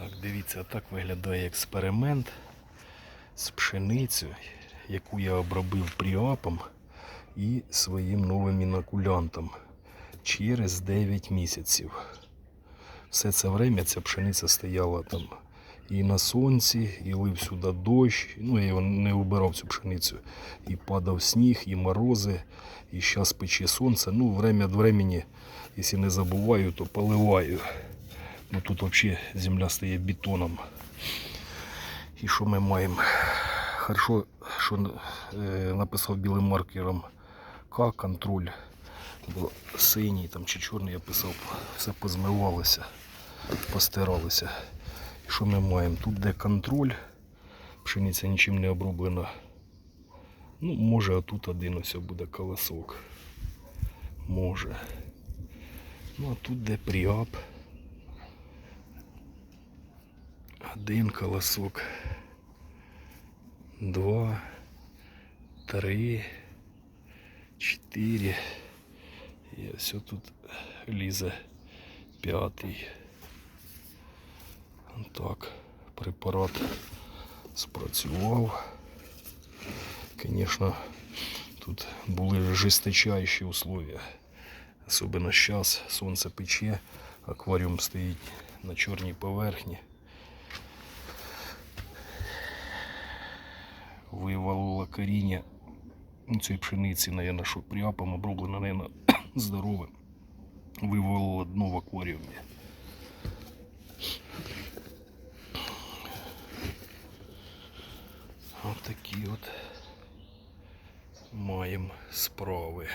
Так, дивіться, так виглядає експеримент з пшеницею, яку я обробив пріапом і своїм новим інокулянтом через 9 місяців. Все це время ця пшениця стояла там і на сонці, і лив сюди дощ. Ну, я не убирав цю пшеницю. І падав сніг, і морози, і зараз пече сонце. Ну, время від времени, якщо не забуваю, то поливаю. Ну тут взагалі земля стає бетоном. І що ми маємо? Хорошо, що е, написав білим маркером К контроль. Бо синій там чи чорний я писав, все позмивалося, постиралося. І що ми маємо? Тут де контроль, пшениця нічим не оброблена. Ну, може, отут один ось буде колосок. Може. Ну а тут де пріап. Один колосок. Два. Три. Чотири. І ось тут лізе п'ятий. Так, препарат спрацював. Звісно, тут були жесточайші условия. Особливо зараз сонце пече, акваріум стоїть на чорній поверхні. Вивалила коріння ну, цієї пшениці, наверное, що пряпом оброблено, наверное, здорове. Вивалила дно в акваріумі. Ось такі от маємо справи.